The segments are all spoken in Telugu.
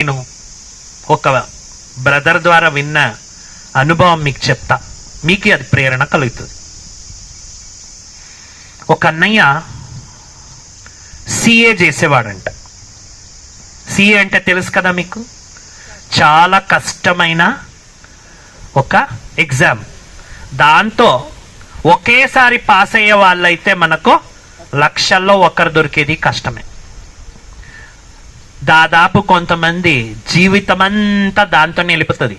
నేను ఒక బ్రదర్ ద్వారా విన్న అనుభవం మీకు చెప్తా. మీకు అది ప్రేరణ కలుగుతుంది. ఒక అన్నయ్య సిఏ చేసేవాడంట. సిఏ అంటే తెలుసు కదా మీకు? చాలా కష్టమైన ఒక ఎగ్జామ్ దాంతో ఒకేసారి పాస్ అయ్యే వాళ్ళైతే మనకు లక్షల్లో ఒకరు దొరికేది కష్టమే. దాదాపు కొంతమంది జీవితం అంతా దాంతో నిలుపుతుంది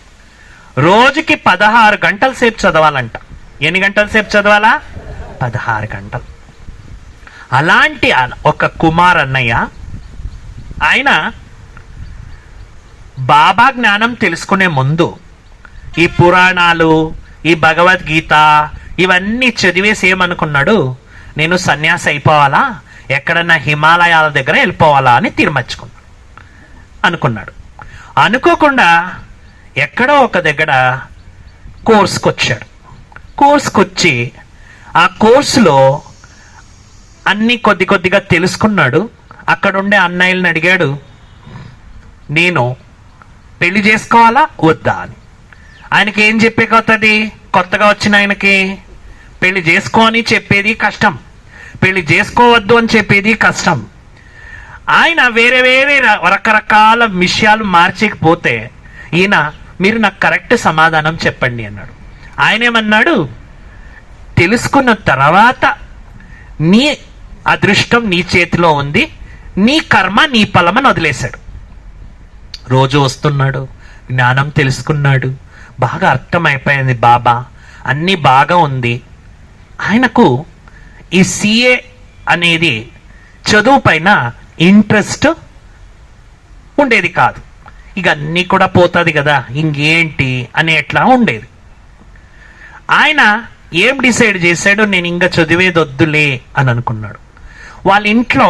రోజుకి పదహారు గంటల సేపు చదవాలంట. ఎన్ని గంటల సేపు చదవాలా? పదహారు గంటలు. అలాంటి ఒక కుమార్ అన్నయ్య ఆయన బాబా జ్ఞానం తెలుసుకునే ముందు ఈ పురాణాలు ఈ భగవద్గీత ఇవన్నీ చదివేసి ఏమనుకున్నాడు? నేను సన్యాసి అయిపోవాలా? ఎక్కడన్నా హిమాలయాల దగ్గర వెళ్ళిపోవాలా అని తీర్మానించుకున్నాడు. అనుకున్నాడు. అనుకోకుండా ఎక్కడో ఒక దగ్గర కోర్స్కి వచ్చాడు కోర్స్కి వచ్చి ఆ కోర్సులో అన్ని కొద్ది కొద్దిగా తెలుసుకున్నాడు. అక్కడుండే అన్నయ్యలను అడిగాడు నేను పెళ్ళి చేసుకోవాలా వద్దా? అని. ఆయనకి ఏం చెప్పే కొత్తది కొత్తగా వచ్చిన ఆయనకి పెళ్ళి చేసుకో అని చెప్పేది కష్టం. పెళ్ళి చేసుకోవద్దు అని చెప్పేది కష్టం. ఆయన వేరే వేరే ర- రకరకాల విషయాలు మార్చకపోతే ఈయన మీరు నాకు కరెక్ట్ సమాధానం చెప్పండి అన్నాడు. ఆయన ఏమన్నాడు? తెలుసుకున్న తర్వాత నీ అదృష్టం నీ చేతిలో ఉంది నీ కర్మ నీ ఫలమని వదిలేశాడు. రోజు వస్తున్నాడు జ్ఞానం తెలుసుకున్నాడు బాగా అర్థమైపోయింది బాబా అన్నీ బాగా ఉంది. ఆయనకు ఈ సిఏ అనేది చదువు పైన ఇంట్రెస్ట్ ఉండేది కాదు. ఇక అన్నీ కూడా పోతుంది కదా ఇంకేంటి అనేట్లా ఉండేది. ఆయన ఏం డిసైడ్ చేశాడో నేను ఇంకా చదివేది వద్దులే అని అనుకున్నాడు. వాళ్ళ ఇంట్లో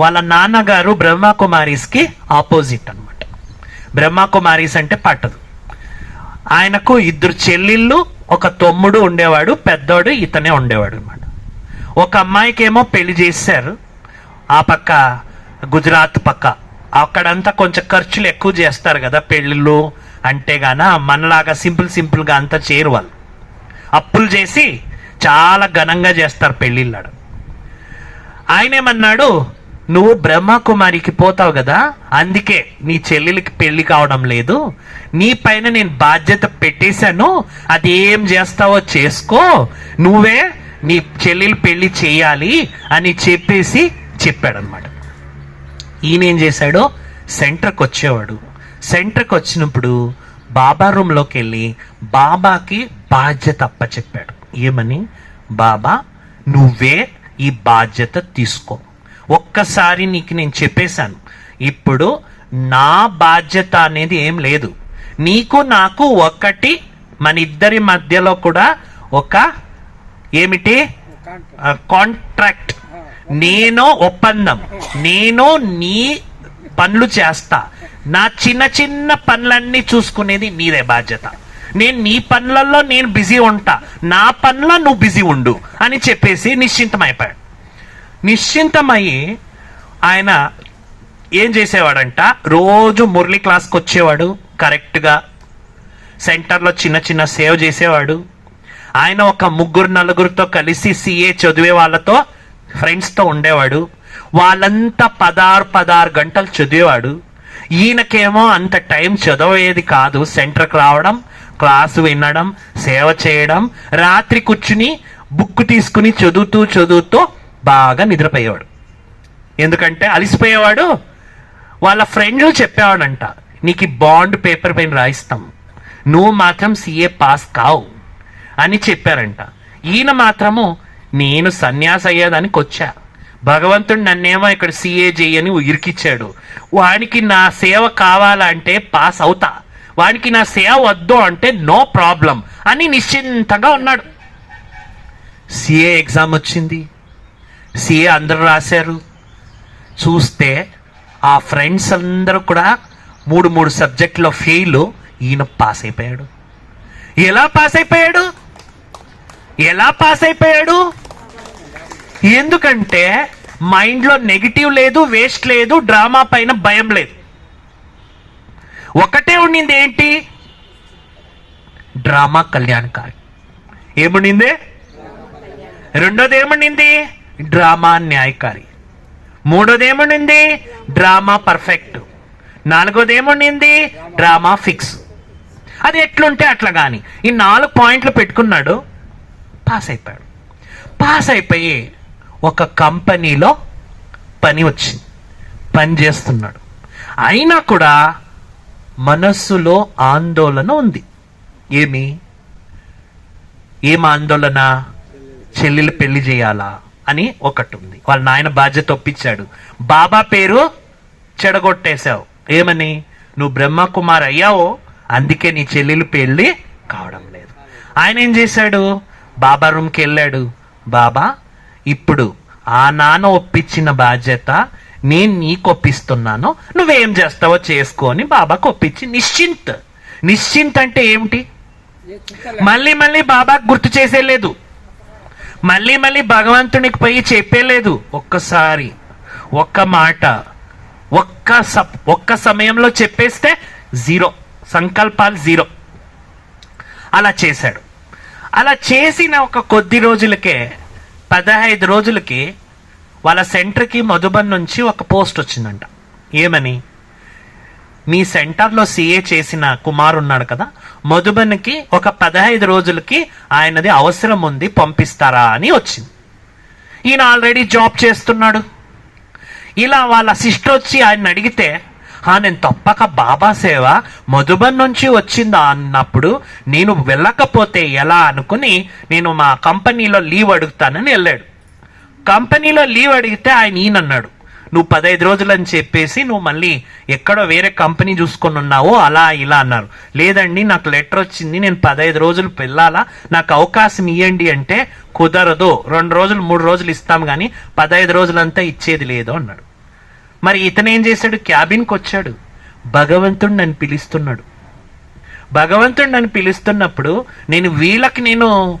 వాళ్ళ నాన్నగారు బ్రహ్మకుమారీస్కి ఆపోజిట్ అనమాట బ్రహ్మకుమారీస్ అంటే పట్టదు. ఆయనకు ఇద్దరు చెల్లెళ్ళు ఒక తమ్ముడు ఉండేవాడు పెద్దోడు ఇతనే ఉండేవాడు అనమాట ఒక అమ్మాయికి ఏమో పెళ్ళి చేశారు. ఆ పక్క గుజరాత్ పక్క. అక్కడంతా కొంచెం ఖర్చులు ఎక్కువ చేస్తారు కదా పెళ్ళిళ్ళు. అంటే గాన మనలాగా సింపుల్ సింపుల్గా అంతా చేయరు వాళ్ళు. అప్పులు చేసి చాలా ఘనంగా చేస్తారు పెళ్ళిళ్ళాడు. ఆయన ఏమన్నాడు? నువ్వు బ్రహ్మకుమారికి పోతావు కదా అందుకే నీ చెల్లెలకి పెళ్ళి కావడం లేదు. నీ పైన నేను బాధ్యత పెట్టేశాను. అది ఏం చేస్తావో చేసుకో. నువ్వే నీ చెల్లెలు పెళ్ళి చేయాలి అని చెప్పేసి చెప్పాడనమాట ఈయన ఏం చేశాడు? సెంటర్కి వచ్చేవాడు. సెంటర్కి వచ్చినప్పుడు బాబా రూమ్లోకి వెళ్ళి బాబాకి బాధ్యత అప్పచెప్పాడు. ఏమని? బాబా నువ్వే ఈ బాధ్యత తీసుకో. ఒక్కసారి నీకు నేను చెప్పేశాను. ఇప్పుడు నా బాధ్యత అనేది ఏం లేదు. నీకు నాకు ఒకటి మన ఇద్దరి మధ్యలో కూడా ఒక ఏమిటి? కాంట్రాక్ట్. నేను ఒప్పందం. నేను నీ పనులు చేస్తా. నా చిన్న చిన్న పనులన్నీ చూసుకునేది నీదే బాధ్యత. నేను నీ పనులలో నేను బిజీ ఉంటా. నా పనులో నువ్వు బిజీ ఉండు అని చెప్పేసి నిశ్చింతమైపోయాడు. నిశ్చింతమయ్యి ఆయన ఏం చేసేవాడంట? రోజు మురళి క్లాస్కి వచ్చేవాడు కరెక్ట్గా సెంటర్లో చిన్న చిన్న సేవ్ చేసేవాడు. ఆయన ఒక ముగ్గురు నలుగురితో కలిసి సిఏ చదివే వాళ్ళతో ఫ్రెండ్స్తో ఉండేవాడు. వాళ్ళంతా పదారు పదారు గంటలు చదివేవాడు. ఈయనకేమో అంత టైం చదివేది కాదు. సెంటర్కి రావడం క్లాసు వినడం సేవ చేయడం రాత్రి కూర్చుని బుక్ తీసుకుని చదువుతూ చదువుతూ బాగా నిద్రపోయేవాడు. ఎందుకంటే అలసిపోయేవాడు. వాళ్ళ ఫ్రెండ్లు చెప్పేవాడంట నీకు ఈ బాండ్ పేపర్ పైన రాయిస్తాం. నువ్వు మాత్రం సిఏ పాస్ కావు అని చెప్పారంట. ఈయన మాత్రము నేను సన్యాస అయ్యేదానికి వచ్చా. భగవంతుడు నన్నేమో ఇక్కడ సిఏ అని ఇరికిచ్చాడు వానికి నా సేవ కావాలంటే పాస్ అవుతా. వానికి నా సేవ వద్దు అంటే నో ప్రాబ్లం అని నిశ్చింతగా ఉన్నాడు. సిఏ ఎగ్జామ్ వచ్చింది. సిఏ అందరూ రాశారు. చూస్తే ఆ ఫ్రెండ్స్ అందరూ కూడా మూడు మూడు సబ్జెక్టులో ఫెయిల్. ఈయన పాస్ అయిపోయాడు. ఎలా పాస్ అయిపోయాడు? ఎలా పాస్ అయిపోయాడు? ఎందుకంటే మైండ్లో నెగిటివ్ లేదు వేస్ట్ లేదు డ్రామా పైన భయం లేదు. ఒకటే ఉండింది ఏంటి? డ్రామా కళ్యాణకారి. ఏముండింది? రెండోది ఏముండింది డ్రామా న్యాయకారి. మూడోది ఏముండింది డ్రామా పర్ఫెక్ట్ నాలుగోది ఏముండింది డ్రామా ఫిక్స్ అది ఎట్లుంటే అట్లా కానీ ఈ నాలుగు పాయింట్లు పెట్టుకున్నాడు పాస్ అయిపోయాడు. పాస్ అయిపోయి ఒక కంపెనీలో పని వచ్చింది. పని చేస్తున్నాడు. అయినా కూడా మనస్సులో ఆందోళన ఉంది. ఏమి? ఏం ఆందోళన? చెల్లెలు పెళ్ళి చేయాలా అని ఒకటి ఉంది వాళ్ళ నాయన బాధ్యత ఒప్పించాడు. బాబా పేరు చెడగొట్టేశావు. ఏమని? నువ్వు బ్రహ్మకుమార్ అయ్యావో. అందుకే నీ చెల్లెలు పెళ్ళి కావడం లేదు. ఆయన ఏం చేశాడు? బాబా రూమ్కి వెళ్ళాడు. బాబా ఇప్పుడు ఆ నాన్న ఒప్పించిన బాధ్యత నేను నీకు ఒప్పిస్తున్నాను. నువ్వేం చేస్తావో చేసుకొని బాబాకు ఒప్పించి నిశ్చింత్. నిశ్చింత్ అంటే ఏమిటి? మళ్ళీ మళ్ళీ బాబాకు గుర్తు చేసేలేదు మళ్ళీ మళ్ళీ భగవంతునికి పోయి చెప్పేలేదు ఒక్కసారి ఒక్క మాట ఒక్క స ఒక్క సమయంలో చెప్పేస్తే జీరో సంకల్పాలు జీరో. అలా చేశాడు. అలా చేసిన ఒక కొద్ది రోజులకే పదహైదు రోజులకి వాళ్ళ సెంటర్కి మధుబన్ నుంచి ఒక పోస్ట్ వచ్చిందంట. ఏమని? మీ సెంటర్లో సీఏ చేసిన కుమార్ ఉన్నాడు కదా మధుబన్కి ఒక పదహైదు రోజులకి ఆయనది అవసరం ఉంది పంపిస్తారా అని వచ్చింది. ఈయన ఆల్రెడీ జాబ్ చేస్తున్నాడు. ఇలా వాళ్ళ సిస్టర్ వచ్చి ఆయన అడిగితే నేను తప్పక బాబా సేవ మధుబన్ నుంచి వచ్చిందా అన్నప్పుడు నేను వెళ్ళకపోతే ఎలా అనుకుని నేను మా కంపెనీలో లీవ్ అడుగుతానని వెళ్ళాడు. కంపెనీలో లీవ్ అడిగితే ఆయన ఈయనన్నాడు. నువ్వు పదహైదు రోజులు అని చెప్పేసి నువ్వు మళ్ళీ ఎక్కడో వేరే కంపెనీ చూసుకొని ఉన్నావో అలా ఇలా అన్నారు. లేదండి నాకు లెటర్ వచ్చింది నేను పదహైదు రోజులు వెళ్ళాలా? నాకు అవకాశం ఇవ్వండి అంటే కుదరదు. రెండు రోజులు మూడు రోజులు ఇస్తాం కానీ పదహైదు రోజులంతా ఇచ్చేది లేదు అన్నాడు. మరి ఇతను ఏం చేశాడు? క్యాబిన్కి వచ్చాడు. భగవంతుడు నన్ను పిలుస్తున్నాడు. భగవంతుడు నన్ను పిలుస్తున్నప్పుడు నేను వీళ్ళకి నేను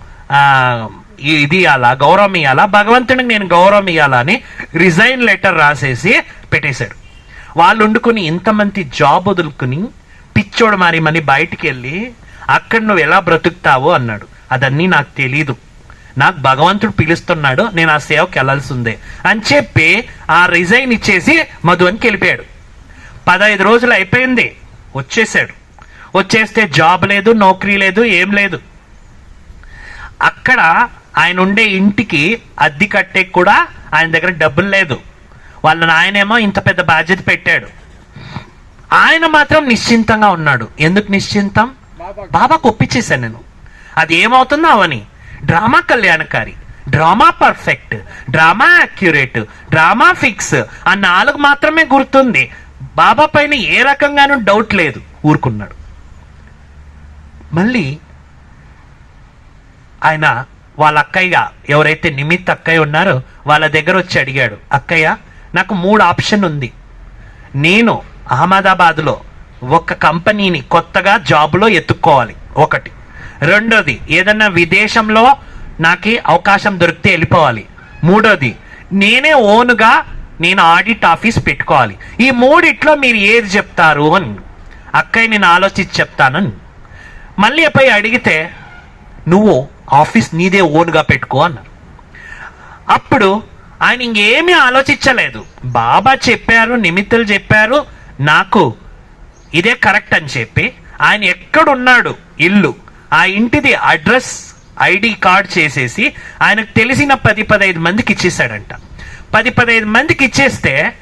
ఇది ఇవ్వాలా గౌరవం ఇవ్వాలా భగవంతుడికి నేను గౌరవం ఇవ్వాలా అని రిజైన్ లెటర్ రాసేసి పెట్టేశాడు. వాళ్ళు వండుకుని ఇంతమంది జాబ్ వదులుకుని పిచ్చోడు మరి మని బయటికి వెళ్ళి అక్కడ నువ్వు ఎలా బ్రతుకుతావో అన్నాడు. అదన్నీ నాకు తెలీదు. నాకు భగవంతుడు పిలుస్తున్నాడు నేను ఆ సేవకి వెళ్ళాల్సి ఉంది అని చెప్పి ఆ రిజైన్ ఇచ్చేసి మధువనికి వెళ్ళిపోయాడు. పదహైదు రోజులు అయిపోయింది వచ్చేసాడు. వచ్చేస్తే జాబ్ లేదు నౌకరీ లేదు ఏం లేదు. అక్కడ ఆయన ఉండే ఇంటికి అద్దె కట్టే కూడా ఆయన దగ్గర డబ్బులు లేదు. వాళ్ళ నాయనేమో ఇంత పెద్ద బాధ్యత పెట్టాడు. ఆయన మాత్రం నిశ్చింతంగా ఉన్నాడు. ఎందుకు నిశ్చింతం? బాబాకు ఒప్పించేశాను నేను. అది ఏమవుతుందో అవని. Drama కళ్యాణకారి. Drama perfect drama accurate drama fix ఆ నాలుగు మాత్రమే గుర్తుంది. బాబా పైన ఏ రకంగానూ డౌట్ లేదు. ఊరుకున్నాడు. మళ్ళీ ఆయన వాళ్ళ అక్కయ్య ఎవరైతే నిమిత్ అక్కయ్య ఉన్నారో వాళ్ళ దగ్గర వచ్చి అడిగాడు అక్కయ్య నాకు మూడు ఆప్షన్ ఉంది. నేను అహ్మదాబాద్లో ఒక కంపెనీని కొత్తగా జాబ్లో ఎత్తుక్కోవాలి. ఒకటి రెండోది ఏదన్నా విదేశంలో నాకు అవకాశం దొరికితే వెళ్ళిపోవాలి. మూడోది నేనే ఓన్గా నేను ఆడిట్ ఆఫీస్ పెట్టుకోవాలి. ఈ మూడిట్లో మీరు ఏది చెప్తారు అని. అక్కయ్య నేను ఆలోచించి చెప్తానని మళ్ళీ పోయి అడిగితే నువ్వు ఆఫీస్ నీదే ఓన్గా పెట్టుకో అన్నారు. అప్పుడు ఆయన ఇంకేమీ ఆలోచించలేదు. బాబా చెప్పారు నిమిత్తులు చెప్పారు నాకు ఇదే కరెక్ట్ అని చెప్పి ఆయన ఎక్కడున్నాడు? ఇల్లు. ఆ ఇంటిది అడ్రస్ ఐడి కార్డ్ చేసేసి ఆయనకు తెలిసిన పది పదహైదు మందికి ఇచ్చేసాడంట పది పదహైదు మందికి ఇచ్చేస్తే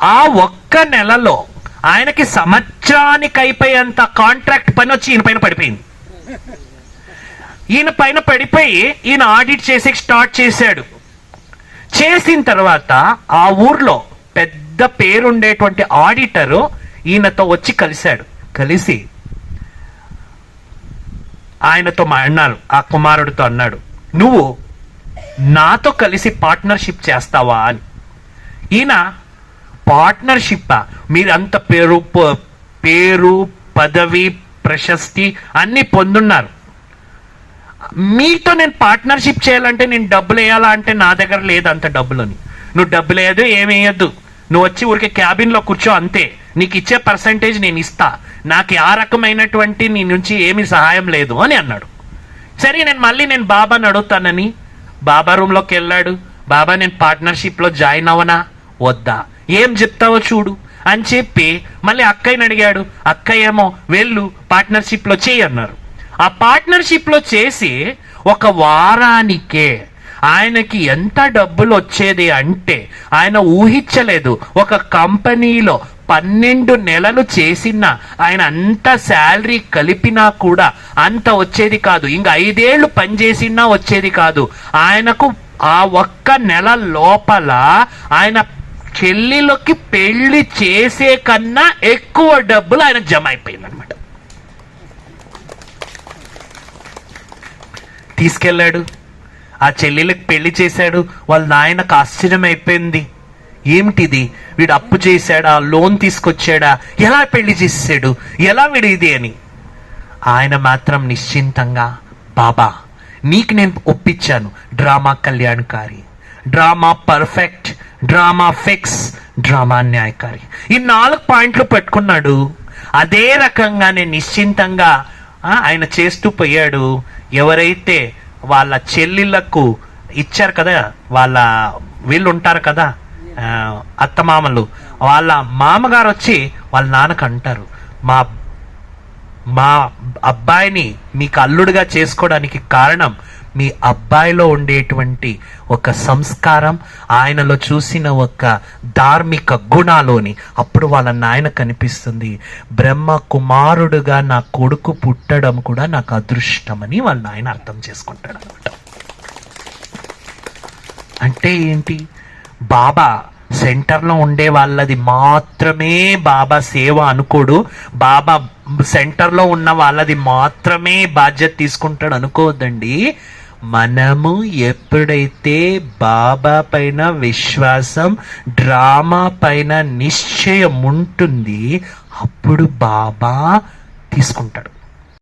ఆ ఒక్క నెలలో ఆయనకి సంవత్సరానికి అయిపోయేంత కాంట్రాక్ట్ పని వచ్చి ఈయన పైన పడిపోయింది. ఈయన పైన పడిపోయి ఈయన ఆడిట్ చేసి స్టార్ట్ చేశాడు. చేసిన తర్వాత ఆ ఊర్లో పెద్ద పేరుండేటువంటి ఆడిటరు ఈయనతో వచ్చి కలిశాడు. కలిసి ఆయనతో మా అన్నారు ఆ కుమారుడితో అన్నాడు నువ్వు నాతో కలిసి పార్ట్నర్షిప్ చేస్తావా? అని. ఈయన పార్ట్నర్షిప్ మీరు అంత పేరు పేరు పదవి ప్రశస్తి అన్నీ పొందున్నారు. మీతో నేను పార్ట్నర్షిప్ చేయాలంటే నేను డబ్బులు వేయాలా అంటే నా దగ్గర లేదు అంత డబ్బులని నువ్వు డబ్బులు వేయదు ఏమి వేయద్దు. నువ్వు వచ్చి ఊరికే క్యాబిన్లో కూర్చో అంతే. నీకు ఇచ్చే పర్సంటేజ్ నేను ఇస్తా. నాకు ఆ రకమైనటువంటి నీ నుంచి ఏమి సహాయం లేదు అని అన్నాడు. సరే నేను మళ్ళీ నేను బాబాని అడుగుతానని. బాబా రూమ్లోకి వెళ్ళాడు. బాబా నేను పార్ట్నర్షిప్లో జాయిన్ అవనా? వద్దా. ఏం చెప్తావో చూడు. అని చెప్పి మళ్ళీ అక్కయ్యని అడిగాడు. అక్కయ్య ఏమో వెళ్ళు పార్ట్నర్షిప్లో చేయి అన్నారు. ఆ పార్ట్నర్షిప్లో చేసి ఒక వారానికే ఆయనకి ఎంత డబ్బులు వచ్చేది అంటే ఆయన ఊహించలేదు. ఒక కంపెనీలో పన్నెండు నెలలు చేసిన ఆయన అంత శాలరీ కలిపినా కూడా అంత వచ్చేది కాదు. ఇంకా ఐదేళ్ళు పనిచేసినా వచ్చేది కాదు. ఆయనకు ఆ ఒక్క నెల లోపల ఆయన చెల్లిలోకి పెళ్ళి చేసే కన్నా ఎక్కువ డబ్బులు ఆయన జమ అయిపోయింది అనమాట తీసుకెళ్ళాడు. ఆ చెల్లెలకు పెళ్ళి చేశాడు. వాళ్ళ నాయనకు ఆశ్చర్యం అయిపోయింది ఏమిటిది? వీడు అప్పు చేశాడా? లోన్ తీసుకొచ్చాడా? ఎలా పెళ్ళి చేసాడు ఎలా వీడు ఇది అని. ఆయన మాత్రం నిశ్చింతంగా బాబా నీకు నేను ఒప్పించాను. Drama కళ్యాణకారి. Drama perfect. Drama fix. Drama న్యాయకారి. ఈ నాలుగు పాయింట్లు పెట్టుకున్నాడు. అదే రకంగా నేను నిశ్చింతంగా ఆయన చేస్తూ పోయాడు. ఎవరైతే వాళ్ళ చెల్లిళ్ళకు ఇచ్చారు కదా వాళ్ళ వీళ్ళు ఉంటారు కదా అత్తమామలు. వాళ్ళ మామగారు వచ్చి వాళ్ళ నాన్నకు అంటారు మా మా అబ్బాయిని మీకు అల్లుడుగా చేసుకోవడానికి కారణం మీ అబ్బాయిలో ఉండేటువంటి ఒక సంస్కారం ఆయనలో చూసిన ఒక ధార్మిక గుణాలోని అప్పుడు వాళ్ళ నాయన కనిపిస్తుంది. బ్రహ్మ కుమారుడుగా నా కొడుకు పుట్టడం కూడా నాకు అదృష్టమని వాళ్ళ నాయన అర్థం చేసుకుంటాడు అనమాట అంటే ఏంటి? బాబా సెంటర్లో ఉండే వాళ్ళది మాత్రమే బాబా సేవ అనుకోడు. బాబా సెంటర్లో ఉన్న వాళ్ళది మాత్రమే బాధ్యత తీసుకుంటాడు అనుకోవద్దండి. మనము ఎప్పుడైతే బాబా పైన విశ్వాసం డ్రామా పైన నిశ్చయం ఉంటుంది అప్పుడు బాబా తీసుకుంటాడు.